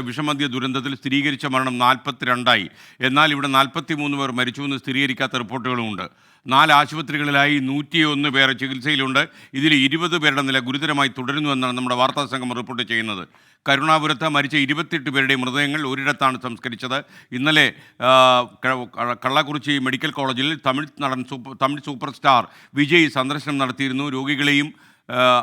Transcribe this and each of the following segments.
വിഷമദ്യ ദുരന്തത്തിൽ സ്ഥിരീകരിച്ച മരണം നാൽപ്പത്തിരണ്ടായി. എന്നാൽ ഇവിടെ നാൽപ്പത്തി മൂന്ന് പേർ മരിച്ചുവെന്ന് സ്ഥിരീകരിക്കാത്ത റിപ്പോർട്ടുകളുമുണ്ട്. നാല് ആശുപത്രികളിലായി നൂറ്റിയൊന്ന് പേർ ചികിത്സയിലുണ്ട്. ഇതിൽ ഇരുപത് പേരുടെ നില ഗുരുതരമായി തുടരുന്നുവെന്നാണ് നമ്മുടെ വാർത്താ സംഘം റിപ്പോർട്ട് ചെയ്യുന്നത്. കരുണാപുരത്ത് മരിച്ച ഇരുപത്തിയെട്ട് പേരുടെ മൃതദേഹങ്ങൾ ഒരിടത്താണ് സംസ്കരിച്ചത്. ഇന്നലെ കള്ളക്കുറിച്ചി മെഡിക്കൽ കോളേജിൽ തമിഴ് നടൻ super Tamil super star Vijay സന്ദർശനം നടത്തിയിരുന്നു. രോഗികളെയും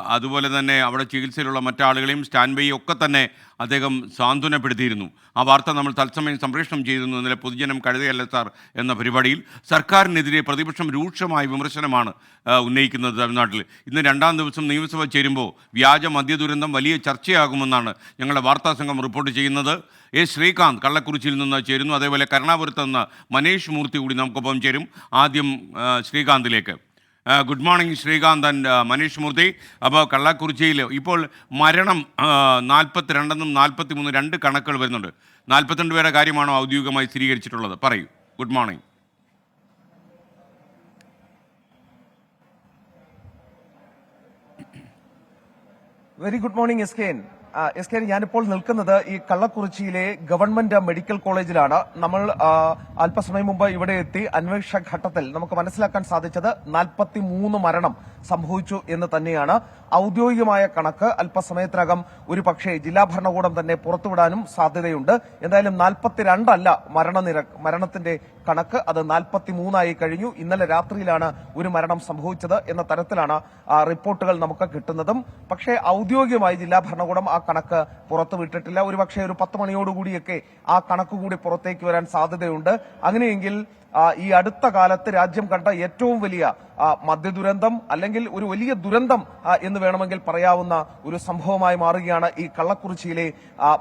അതുപോലെ തന്നെ അവിടെ ചികിത്സയിലുള്ള മറ്റാളുകളെയും സ്റ്റാൻഡ് ബൈ ഒക്കെ തന്നെ അദ്ദേഹം സാന്ത്വനപ്പെടുത്തിയിരുന്നു. ആ വാർത്ത നമ്മൾ തത്സമയം സംപ്രേഷണം ചെയ്തിരുന്നു. ഇന്നലെ പൊതുജനം കഴുതയല്ല സാർ എന്ന പരിപാടിയിൽ സർക്കാരിനെതിരെ പ്രതിപക്ഷം രൂക്ഷമായ വിമർശനമാണ് ഉന്നയിക്കുന്നത് തമിഴ്നാട്ടിൽ. ഇന്ന് രണ്ടാം ദിവസം നിയമസഭ ചേരുമ്പോൾ വ്യാജ മദ്യ ദുരന്തം വലിയ ചർച്ചയാകുമെന്നാണ് ഞങ്ങളുടെ വാർത്താ സംഘം റിപ്പോർട്ട് ചെയ്യുന്നത്. എ. ശ്രീകാന്ത് കള്ളക്കുറിച്ചിയിൽ നിന്ന് ചേരുന്നു. അതേപോലെ കരുണാപുരത്ത് നിന്ന് മനേഷ് മൂർത്തി കൂടി നമുക്കൊപ്പം ചേരും. ആദ്യം ശ്രീകാന്തിലേക്ക്. Good morning Srikanth and Manish Murthy അപ്പോൾ കള്ളക്കുറിച്ചിയിൽ ഇപ്പോൾ മരണം നാൽപ്പത്തി രണ്ടെന്നും നാൽപ്പത്തി മൂന്ന് രണ്ട് കണക്കുകൾ വരുന്നുണ്ട്. നാൽപ്പത്തിരണ്ട് പേരുടെ കാര്യമാണോ ഔദ്യോഗികമായി സ്ഥിരീകരിച്ചിട്ടുള്ളത്? പറയൂ. Good morning very good morning S K S K ഞാനിപ്പോൾ നിൽക്കുന്നത് ഈ കള്ളക്കുറിച്ചിയിലെ ഗവൺമെന്റ് മെഡിക്കൽ കോളേജിലാണ്. നമ്മൾ അല്പസമയം മുമ്പ് ഇവിടെ എത്തി. അന്വേഷണ ഘട്ടത്തിൽ നമുക്ക് മനസ്സിലാക്കാൻ സാധിച്ചത് നാൽപ്പത്തി മൂന്ന് മരണം സംഭവിച്ചു എന്ന് തന്നെയാണ്. ഔദ്യോഗികമായ കണക്ക് അല്പസമയത്തിനകം ഒരു പക്ഷേ ജില്ലാ ഭരണകൂടം തന്നെ പുറത്തുവിടാനും സാധ്യതയുണ്ട്. എന്തായാലും നാൽപ്പത്തിരണ്ടല്ല മരണനിര മരണത്തിന്റെ കണക്ക്. അത് നാൽപ്പത്തി മൂന്നായി കഴിഞ്ഞു. ഇന്നലെ രാത്രിയിലാണ് ഒരു മരണം സംഭവിച്ചത് എന്ന തരത്തിലാണ് റിപ്പോർട്ടുകൾ നമുക്ക് കിട്ടുന്നതും. പക്ഷേ ഔദ്യോഗികമായി ജില്ലാ ഭരണകൂടം ആ കണക്ക് പുറത്തു വിട്ടിട്ടില്ല. ഒരുപക്ഷെ ഒരു പത്ത് മണിയോടുകൂടിയൊക്കെ ആ കണക്ക് കൂടി പുറത്തേക്ക് വരാൻ സാധ്യതയുണ്ട്. അങ്ങനെയെങ്കിൽ ഈ അടുത്ത കാലത്ത് രാജ്യം കണ്ട ഏറ്റവും വലിയ മദ്യ മദ്യദുരന്തം അല്ലെങ്കിൽ ഒരു വലിയ ദുരന്തം എന്ന് വേണമെങ്കിൽ പറയാവുന്ന ഒരു സംഭവമായി മാറുകയാണ് ഈ കള്ളക്കുറിച്ചിയിലെ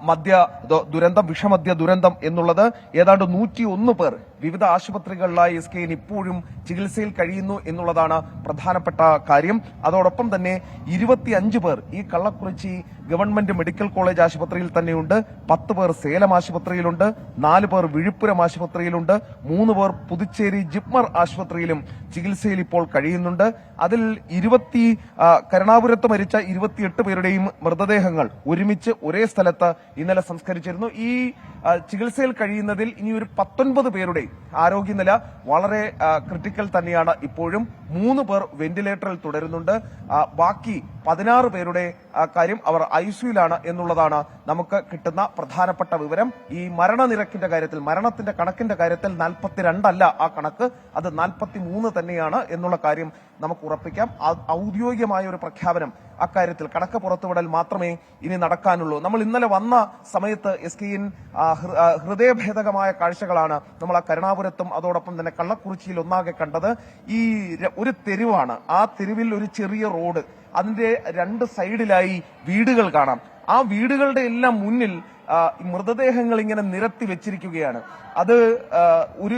മദ്യ ദുരന്തം വിഷമദ്യ ദുരന്തം എന്നുള്ളത്. ഏതാണ്ട് നൂറ്റി ഒന്ന് പേർ വിവിധ ആശുപത്രികളിലായി എസ് കെയിൻ ഇപ്പോഴും ചികിത്സയിൽ കഴിയുന്നു എന്നുള്ളതാണ് പ്രധാനപ്പെട്ട കാര്യം. അതോടൊപ്പം തന്നെ ഇരുപത്തിയഞ്ച് പേർ ഈ കള്ളക്കുറിച്ചി ഗവൺമെന്റ് മെഡിക്കൽ കോളേജ് ആശുപത്രിയിൽ തന്നെയുണ്ട്. പത്ത് പേർ സേലം ആശുപത്രിയിലുണ്ട്. നാല് പേർ വിഴുപ്പുരം ആശുപത്രിയിലുണ്ട്. മൂന്ന് പേർ പുതുച്ചേരി ജിപ്മർ ആശുപത്രിയിലും ചികിത്സയിൽ ഇപ്പോൾ കഴിയുന്നുണ്ട്. അതിൽ ഇരുപത്തി കരുണാപുരത്ത് മരിച്ച ഇരുപത്തിയെട്ട് പേരുടെയും മൃതദേഹങ്ങൾ ഒരുമിച്ച് ഒരേ സ്ഥലത്ത് ഇന്നലെ സംസ്കരിച്ചിരുന്നു. ഈ ചികിത്സയിൽ കഴിയുന്നതിൽ ഇനി ഒരു പത്തൊൻപത് പേരുടെ ആരോഗ്യനില വളരെ ക്രിട്ടിക്കൽ തന്നെയാണ് ഇപ്പോഴും. മൂന്ന് പേർ വെന്റിലേറ്ററിൽ തുടരുന്നുണ്ട്. ബാക്കി പതിനാറ് പേരുടെ കാര്യം അവർ ഐസിയുലാണ് എന്നുള്ളതാണ് നമുക്ക് കിട്ടുന്ന പ്രധാനപ്പെട്ട വിവരം. ഈ മരണനിരക്കിന്റെ കാര്യത്തിൽ മരണത്തിന്റെ കണക്കിന്റെ കാര്യത്തിൽ നാൽപ്പത്തിരണ്ടല്ല ആ കണക്ക്. അത് നാൽപ്പത്തി മൂന്ന് തന്നെയാണ് എന്നുള്ള കാര്യം നമുക്ക് ഉറപ്പിക്കാം. ഔദ്യോഗികമായ ഒരു പ്രഖ്യാപനം അക്കാര്യത്തിൽ കണക്ക് പുറത്തുവിടൽ മാത്രമേ ഇനി നടക്കാനുള്ളൂ. നമ്മൾ ഇന്നലെ വന്ന സമയത്ത് എസ് കെ ഇൻ ഹൃദയഭേദകമായ കാഴ്ചകളാണ് നമ്മൾ ആ കരുണാപുരത്തും അതോടൊപ്പം തന്നെ കള്ളക്കുറിച്ചിയിൽ ഒന്നാകെ കണ്ടത്. ഈ ഒരു തെരുവാണ്. ആ തെരുവിൽ ഒരു ചെറിയ റോഡ്. അതിന്റെ രണ്ട് സൈഡിലായി വീടുകൾ കാണാം. ആ വീടുകളുടെ എല്ലാം മുന്നിൽ മൃതദേഹങ്ങൾ ഇങ്ങനെ നിരത്തി വെച്ചിരിക്കുകയാണ്. അത് ഒരു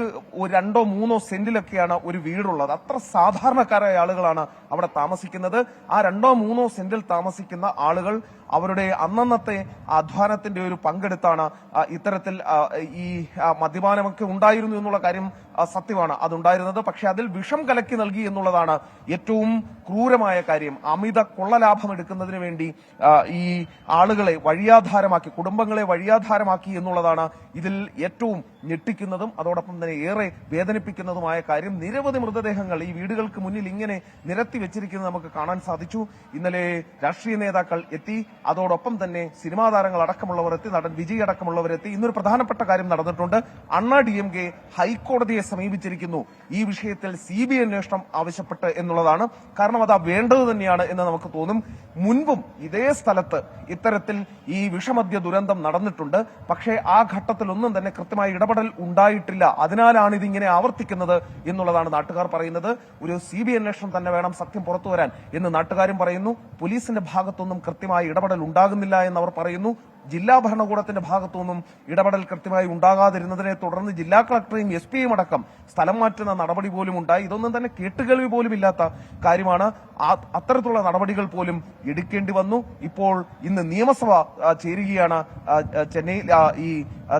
രണ്ടോ മൂന്നോ സെന്റിലൊക്കെയാണ് ഒരു വീടുള്ളത്. അത്ര സാധാരണക്കാരായ ആളുകളാണ് അവിടെ താമസിക്കുന്നത്. ആ രണ്ടോ മൂന്നോ സെന്റിൽ താമസിക്കുന്ന ആളുകൾ അവരുടെ അന്നന്നത്തെ അധ്വാനത്തിന്റെ ഒരു പങ്കെടുത്താണ് ഇത്തരത്തിൽ ഈ മദ്യപാനമൊക്കെ ഉണ്ടായിരുന്നു എന്നുള്ള കാര്യം സത്യമാണ്. അതുണ്ടായിരുന്നത് പക്ഷെ അതിൽ വിഷം കലക്കി നൽകി എന്നുള്ളതാണ് ഏറ്റവും ക്രൂരമായ കാര്യം. അമിത കൊള്ളലാഭം എടുക്കുന്നതിന് വേണ്ടി ഈ ആളുകളെ വഴിയാധാരമാക്കി കുടുംബങ്ങളെ വഴിയാധാരമാക്കി എന്നുള്ളതാണ് ഇതിൽ ഏറ്റവും ഞെട്ടിക്കുന്നതും അതോടൊപ്പം തന്നെ ഏറെ വേദനിപ്പിക്കുന്നതുമായ കാര്യം നിരവധി മൃതദേഹങ്ങൾ ഈ വീടുകൾക്ക് മുന്നിൽ ഇങ്ങനെ നിരത്തി വെച്ചിരിക്കുന്നത് നമുക്ക് കാണാൻ സാധിച്ചു. ഇന്നലെ രാഷ്ട്രീയ നേതാക്കൾ എത്തി അതോടൊപ്പം തന്നെ സിനിമാ താരങ്ങൾ അടക്കമുള്ളവർ എത്തി നടൻ വിജയ് അടക്കമുള്ളവർ എത്തി. ഇന്നൊരു പ്രധാനപ്പെട്ട കാര്യം നടന്നിട്ടുണ്ട്. അണ്ണാ ഡി എം കെ ഹൈക്കോടതിയെ സമീപിച്ചിരിക്കുന്നു. ഈ വിഷയത്തിൽ സി ബി അന്വേഷണം ആവശ്യപ്പെട്ട് എന്നുള്ളതാണ്. കാരണം അത് വേണ്ടത് തന്നെയാണ് എന്ന് നമുക്ക് തോന്നും. മുൻപും ഇതേ സ്ഥലത്ത് ഇത്തരത്തിൽ ഈ വിഷമദ്യ ദുരന്തം നടന്നിട്ടുണ്ട്. പക്ഷേ ആ ഘട്ടത്തിലൊന്നും തന്നെ കൃത്യമായി ഇടപെടൽ ഉണ്ടായിട്ടില്ല. അതിനാലാണ് ഇതിങ്ങനെ ആവർത്തിക്കുന്നത് എന്നുള്ളതാണ് നാട്ടുകാർ പറയുന്നത്. ഒരു സി ബി അന്വേഷണം തന്നെ വേണം സത്യം പുറത്തു വരാൻ എന്ന് നാട്ടുകാരും പറയുന്നു. പോലീസിന്റെ ഭാഗത്തൊന്നും കൃത്യമായ ഇടപെടൽ ഉണ്ടാകുന്നില്ല എന്ന് അവർ പറയുന്നു. ജില്ലാ ഭരണകൂടത്തിന്റെ ഭാഗത്തുനിന്നും ഇടപെടൽ കൃത്യമായി ഉണ്ടാകാതിരുന്നതിനെ തുടർന്ന് ജില്ലാ കളക്ടറെയും എസ് പിയും അടക്കം സ്ഥലം മാറ്റുന്ന നടപടി പോലും ഉണ്ടായി. ഇതൊന്നും തന്നെ കേട്ടുകേൾവി പോലും ഇല്ലാത്ത കാര്യമാണ്. അത്തരത്തിലുള്ള നടപടികൾ പോലും എടുക്കേണ്ടി വന്നു. ഇപ്പോൾ ഇന്ന് നിയമസഭ ചേരുകയാണ്. ചെന്നൈയിൽ ഈ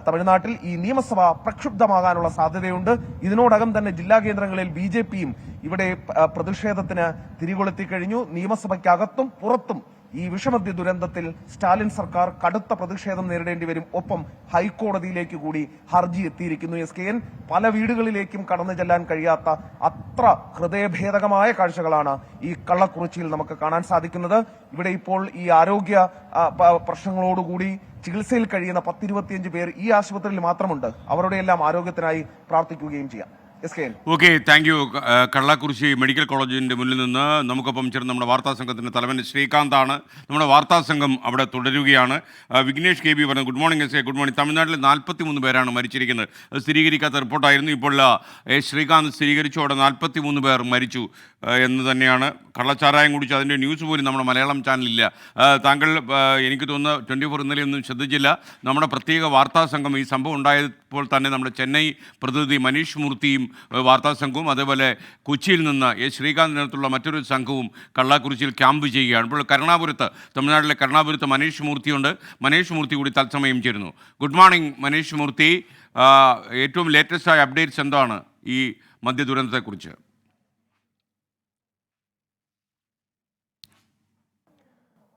തമിഴ്നാട്ടിൽ ഈ നിയമസഭ പ്രക്ഷുബ്ധമാകാനുള്ള സാധ്യതയുണ്ട്. ഇതിനോടകം തന്നെ ജില്ലാ കേന്ദ്രങ്ങളിൽ ബി ഇവിടെ പ്രതിഷേധത്തിന് തിരികൊളുത്തി കഴിഞ്ഞു. നിയമസഭയ്ക്കകത്തും പുറത്തും ഈ വിഷമദ്യ ദുരന്തത്തിൽ സ്റ്റാലിൻ സർക്കാർ കടുത്ത പ്രതിഷേധം നേരിടേണ്ടി വരും. ഒപ്പം ഹൈക്കോടതിയിലേക്ക് കൂടി ഹർജി എത്തിയിരിക്കുന്നു. എസ്. കെ. എൻ. പല വീടുകളിലേക്കും കടന്നു ചെല്ലാൻ കഴിയാത്ത അത്ര ഹൃദയഭേദകമായ കാഴ്ചകളാണ് ഈ കള്ളക്കുറിച്ചിയിൽ നമുക്ക് കാണാൻ സാധിക്കുന്നത്. ഇവിടെ ഇപ്പോൾ ഈ ആരോഗ്യ പ്രശ്നങ്ങളോടുകൂടി ചികിത്സയിൽ കഴിയുന്ന പത്തിരുപത്തിയഞ്ച് പേർ ഈ ആശുപത്രിയിൽ മാത്രമുണ്ട്. അവരുടെയെല്ലാം ആരോഗ്യത്തിനായി പ്രാർത്ഥിക്കുകയും ചെയ്യാം. Okay thank you Kallakurichi medical കോളേജിന്റെ മുന്നിൽ നിന്ന് നമുക്കൊപ്പം ചേർന്ന് നമ്മുടെ വാർത്താ സംഘത്തിന്റെ തലവൻ ശ്രീകാന്താണ് നമ്മുടെ വാർത്താ സംഘം അവിടെ തുടരുകയാണ്. ഏഹ് വിഘ്നേഷ് കെ ബി പറഞ്ഞു good morning S A good morning തമിഴ്നാട്ടിൽ നാൽപ്പത്തി മൂന്ന് പേരാണ് മരിച്ചിരിക്കുന്നത്. സ്ഥിരീകരിക്കാത്ത റിപ്പോർട്ടായിരുന്നു. ഇപ്പോൾ എ ശ്രീകാന്ത് സ്ഥിരീകരിച്ചു. അവിടെ നാൽപ്പത്തി മൂന്ന് പേർ മരിച്ചു എന്ന് തന്നെയാണ് കള്ളച്ചാരായം കുടിച്ച് അതിന്റെ ന്യൂസ് പോലും നമ്മുടെ മലയാളം ചാനലില്ല താങ്കൾ എനിക്ക് തോന്നുന്നു ട്വന്റി ഫോർ ഇന്നലെ ഒന്നും ശ്രദ്ധിച്ചില്ല. നമ്മുടെ പ്രത്യേക വാർത്താ സംഘം ഈ സംഭവം ഉണ്ടായപ്പോൾ തന്നെ നമ്മുടെ ചെന്നൈ പ്രതിനിധി മനീഷ് മൂർത്തിയും വാർത്താ സംഘവും അതേപോലെ കൊച്ചിയിൽ നിന്ന് എ ശ്രീകാന്തിനകത്തുള്ള മറ്റൊരു സംഘവും കള്ളാക്കുറിച്ചിയിൽ ക്യാമ്പ് ചെയ്യുകയാണ്. ഇപ്പോൾ കരുണാപുരത്ത് തമിഴ്നാട്ടിലെ കരുണാപുരത്ത് മനീഷ് മൂർത്തിയുണ്ട്. മനീഷ് മൂർത്തി കൂടി തത്സമയം ചേരുന്നു. Good morning Manish Murthy. ഏറ്റവും ലേറ്റസ്റ്റ് ആയ അപ്ഡേറ്റ്സ് എന്താണ് ഈ മദ്യ ദുരന്തത്തെക്കുറിച്ച്?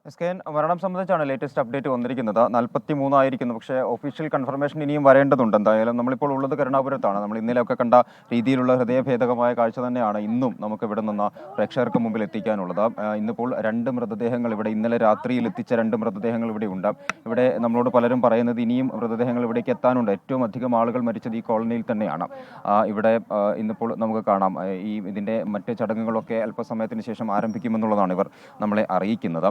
എസ് കെ എൻ മരണം സംബന്ധിച്ചാണ് ലേറ്റസ്റ്റ് അപ്ഡേറ്റ് വന്നിരിക്കുന്നത്. നാൽപ്പത്തി മൂന്നായിരിക്കുന്നു പക്ഷേ ഒഫീഷ്യൽ കൺഫർമേഷൻ ഇനിയും വരേണ്ടതുണ്ട്. എന്തായാലും നമ്മളിപ്പോൾ ഉള്ളത് കരുണാപുരത്താണ്. നമ്മൾ ഇന്നലെയൊക്കെ കണ്ട രീതിയിലുള്ള ഹൃദയഭേദകമായ കാഴ്ച തന്നെയാണ് ഇന്നും നമുക്ക് ഇവിടെ നിന്ന് പ്രേക്ഷകർക്ക് മുമ്പിൽ എത്തിക്കാനുള്ളത്. ഇന്നിപ്പോൾ രണ്ട് മൃതദേഹങ്ങൾ ഇവിടെ ഇന്നലെ രാത്രിയിൽ എത്തിച്ച രണ്ട് മൃതദേഹങ്ങൾ ഇവിടെ ഉണ്ട്. ഇവിടെ നമ്മളോട് പലരും പറയുന്നത് ഇനിയും മൃതദേഹങ്ങൾ ഇവിടേക്ക് എത്താനുണ്ട്. ഏറ്റവും അധികം ആളുകൾ മരിച്ചത് ഈ കോളനിയിൽ തന്നെയാണ്. ഇവിടെ ഇന്നിപ്പോൾ നമുക്ക് കാണാം. ഈ ഇതിന്റെ മറ്റ് ചടങ്ങുകളൊക്കെ അല്പസമയത്തിന് ശേഷം ആരംഭിക്കുമെന്നുള്ളതാണ് ഇവർ നമ്മളെ അറിയിക്കുന്നത്.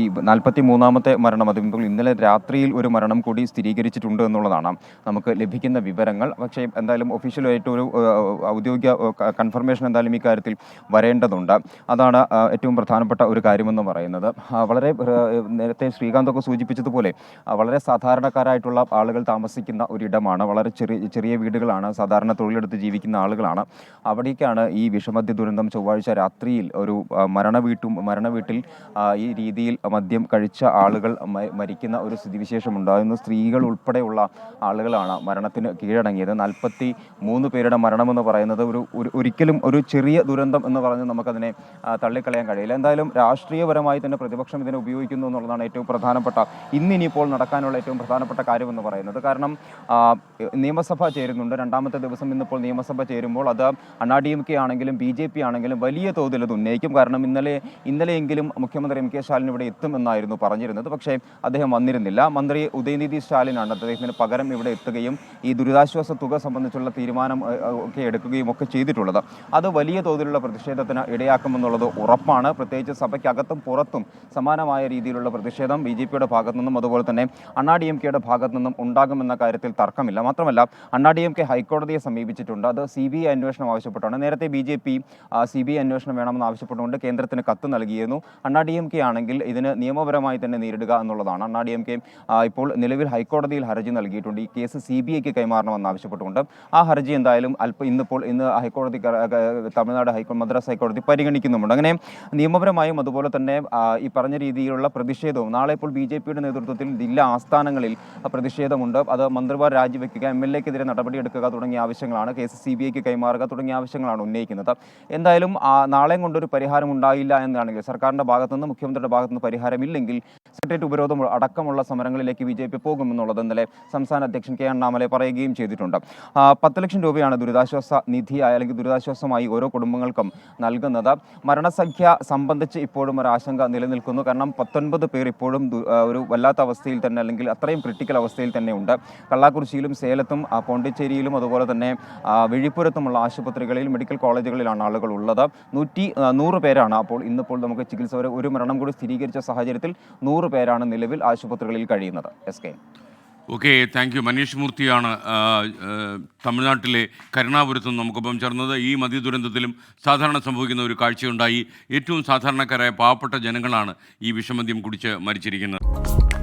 ഈ നാൽപ്പത്തി മൂന്നാമത്തെ മരണം അത് ഇന്നലെ രാത്രിയിൽ ഒരു മരണം കൂടി സ്ഥിരീകരിച്ചിട്ടുണ്ട് എന്നുള്ളതാണ്. നമുക്ക് ലഭിക്കുന്ന വിവരങ്ങൾ. പക്ഷേ എന്തായാലും ഒഫീഷ്യലായിട്ട് ഒരു ഔദ്യോഗിക കൺഫർമേഷൻ എന്തായാലും ഈ കാര്യത്തിൽ വരേണ്ടതുണ്ട്. അതാണ് ഏറ്റവും പ്രധാനപ്പെട്ട ഒരു കാര്യമെന്ന് പറയുന്നത്. വളരെ നേരത്തെ ശ്രീകാന്തൊക്കെ സൂചിപ്പിച്ചതുപോലെ വളരെ സാധാരണക്കാരായിട്ടുള്ള ആളുകൾ താമസിക്കുന്ന ഒരിടമാണ്. വളരെ ചെറിയ ചെറിയ വീടുകളാണ്. സാധാരണ തൊഴിലെടുത്ത് ജീവിക്കുന്ന ആളുകളാണ്. അവിടേക്കാണ് ഈ വിഷമദ്യ ദുരന്തം ചൊവ്വാഴ്ച രാത്രിയിൽ ഒരു മരണ വീട്ടും മരണ വീട്ടിൽ ഈ രീതിയിൽ മദ്യം കഴിച്ച ആളുകൾ മരിക്കുന്ന ഒരു സ്ഥിതിവിശേഷം ഉണ്ടാകുന്നു സ്ത്രീകൾ ഉൾപ്പെടെയുള്ള ആളുകളാണ് മരണത്തിന് കീഴടങ്ങിയത്. നാൽപ്പത്തി മൂന്ന് പേരുടെ മരണമെന്ന് പറയുന്നത് ഒരു ഒരു- ഒരിക്കലും ഒരു ചെറിയ ദുരന്തം എന്ന് പറഞ്ഞ് നമുക്കതിനെ തള്ളിക്കളയാൻ കഴിയില്ല. എന്തായാലും രാഷ്ട്രീയപരമായി തന്നെ പ്രതിപക്ഷം ഇതിനെ ഉപയോഗിക്കുന്നു എന്നുള്ളതാണ് ഏറ്റവും പ്രധാനപ്പെട്ട ഇന്നിനിപ്പോൾ നടക്കാനുള്ള ഏറ്റവും പ്രധാനപ്പെട്ട കാര്യമെന്ന് പറയുന്നത്. കാരണം നിയമസഭ ചേരുന്നുണ്ട്. രണ്ടാമത്തെ ദിവസം ഇന്നിപ്പോൾ നിയമസഭ ചേരുമ്പോൾ അത് അണ്ണാ ഡി എം കെ ആണെങ്കിലും ബി ജെ പി ആണെങ്കിലും വലിയ തോതിൽ അത് ഉന്നയിക്കും. കാരണം ഇന്നലെ ഇന്നലെയെങ്കിലും മുഖ്യമന്ത്രി എം കെ സ്റ്റാലിൻ ഇവിടെ എത്തുമെന്നായിരുന്നു പറഞ്ഞിരുന്നത്. പക്ഷേ അദ്ദേഹം വന്നിരുന്നില്ല. മന്ത്രി ഉദയനിധി സ്റ്റാലിനാണ് അദ്ദേഹത്തിന് പകരം ഇവിടെ എത്തുകയും ഈ ദുരിതാശ്വാസ തുക സംബന്ധിച്ചുള്ള തീരുമാനം ഒക്കെ എടുക്കുകയും ഒക്കെ ചെയ്തിട്ടുള്ളത്. അത് വലിയ തോതിലുള്ള പ്രതിഷേധത്തിന് ഇടയാക്കുമെന്നുള്ളത് ഉറപ്പാണ്. പ്രത്യേകിച്ച് സഭയ്ക്കകത്തും പുറത്തും സമാനമായ രീതിയിലുള്ള പ്രതിഷേധം ബി ജെ പിയുടെ ഭാഗത്തു നിന്നും അതുപോലെ തന്നെ അണ്ണാ ഡി എം കെയുടെ ഭാഗത്തു നിന്നും ഉണ്ടാകുമെന്ന കാര്യത്തിൽ തർക്കമില്ല. മാത്രമല്ല അണ്ണാ ഡി എം കെ ഹൈക്കോടതിയെ സമീപിച്ചിട്ടുണ്ട്. അത് സി ബി ഐ അന്വേഷണം ആവശ്യപ്പെട്ടാണ്. നേരത്തെ B J P C B I അന്വേഷണം വേണമെന്ന് ആവശ്യപ്പെട്ടുകൊണ്ട് കേന്ദ്രത്തിന് കത്ത് നൽകിയിരുന്നു. അണ്ണാ ഡി എം കെ ആണെങ്കിൽ ഇതിന് നിയമപരമായി തന്നെ നേരിടുക എന്നുള്ളതാണ്. അണ്ണാ ഡി എം കെ ഇപ്പോൾ നിലവിൽ ഹൈക്കോടതിയിൽ ഹർജി നൽകിയിട്ടുണ്ട്. ഈ കേസ് സി ബി ഐക്ക് കൈമാറണമെന്ന് ആവശ്യപ്പെട്ടുകൊണ്ട് ആ ഹർജി എന്തായാലും അല്പം ഇന്നിപ്പോൾ ഇന്ന് ഹൈക്കോടതി തമിഴ്നാട് ഹൈക്കോടതി മദ്രാസ് ഹൈക്കോടതി പരിഗണിക്കുന്നുമുണ്ട്. അങ്ങനെ നിയമപരമായും അതുപോലെ തന്നെ ഈ പറഞ്ഞ രീതിയിലുള്ള പ്രതിഷേധവും നാളെ ഇപ്പോൾ ബി ജെ പിയുടെ നേതൃത്വത്തിൽ ജില്ലാ ആസ്ഥാനങ്ങളിൽ പ്രതിഷേധമുണ്ട്. അത് മന്ത്രിമാർ രാജിവെക്കുക എം എൽ എക്കെതിരെ നടപടിയെടുക്കുക തുടങ്ങിയ ആവശ്യങ്ങളാണ്. കേസ് സി ബി ഐക്ക് കൈമാറുക തുടങ്ങിയ ആവശ്യങ്ങളാണ് ഉന്നയിക്കുന്നത്. എന്തായാലും നാളെയും കൊണ്ടൊരു പരിഹാരം ഉണ്ടായില്ല എന്നാണെങ്കിൽ സർക്കാരിന്റെ ഭാഗത്തുനിന്ന് മുഖ്യമന്ത്രിയുടെ ഭാഗത്തുനിന്ന് പരിഹാരമില്ലെങ്കിൽ സെക്രട്ടേറിയറ്റ് ഉപരോധം അടക്കമുള്ള സമരങ്ങളിലേക്ക് ബി ജെ പി പോകുമെന്നുള്ളത് ഇന്നലെ സംസ്ഥാന അധ്യക്ഷൻ കെ അണ്ണാമലെ പറയുകയും ചെയ്തിട്ടുണ്ട്. പത്ത് ലക്ഷം രൂപയാണ് ദുരിതാശ്വാസ നിധിയായി അല്ലെങ്കിൽ ദുരിതാശ്വാസമായി ഓരോ കുടുംബങ്ങൾക്കും നൽകുന്നത്. മരണസംഖ്യ സംബന്ധിച്ച് ഇപ്പോഴും ഒരു ആശങ്ക നിലനിൽക്കുന്നു. കാരണം പത്തൊൻപത് പേർ ഇപ്പോഴും ഒരു വല്ലാത്ത അവസ്ഥയിൽ തന്നെ അല്ലെങ്കിൽ അത്രയും ക്രിട്ടിക്കൽ അവസ്ഥയിൽ തന്നെ ഉണ്ട്. സേലത്തും പോണ്ടിച്ചേരിയിലും അതുപോലെ തന്നെ വിഴിപ്പുരത്തുമുള്ള ആശുപത്രികളിൽ മെഡിക്കൽ കോളേജുകളിലാണ് ആളുകൾ ഉള്ളത്. നൂറ്റി നൂറ് പേരാണ് അപ്പോൾ ഇന്നിപ്പോൾ നമുക്ക് ചികിത്സ ഒരു മരണം കൂടി സ്ഥിരീകരിച്ച സാഹചര്യത്തിൽ നൂറ് പേരാണ് നിലവിൽ ആശുപത്രികളിൽ കഴിയുന്നത്. S K. Okay thank you. Manish മൂർത്തിയാണ് തമിഴ്നാട്ടിലെ കരുണാപുരത്ത് നിന്ന് നമുക്കൊപ്പം ചേർന്നത്. ഈ മതി ദുരന്തത്തിലും സാധാരണ സംഭവിക്കുന്ന ഒരു കാഴ്ചയുണ്ടായി. ഏറ്റവും സാധാരണക്കാരായ പാവപ്പെട്ട ജനങ്ങളാണ് ഈ വിഷമദ്യം കുടിച്ച് മരിച്ചിരിക്കുന്നത്.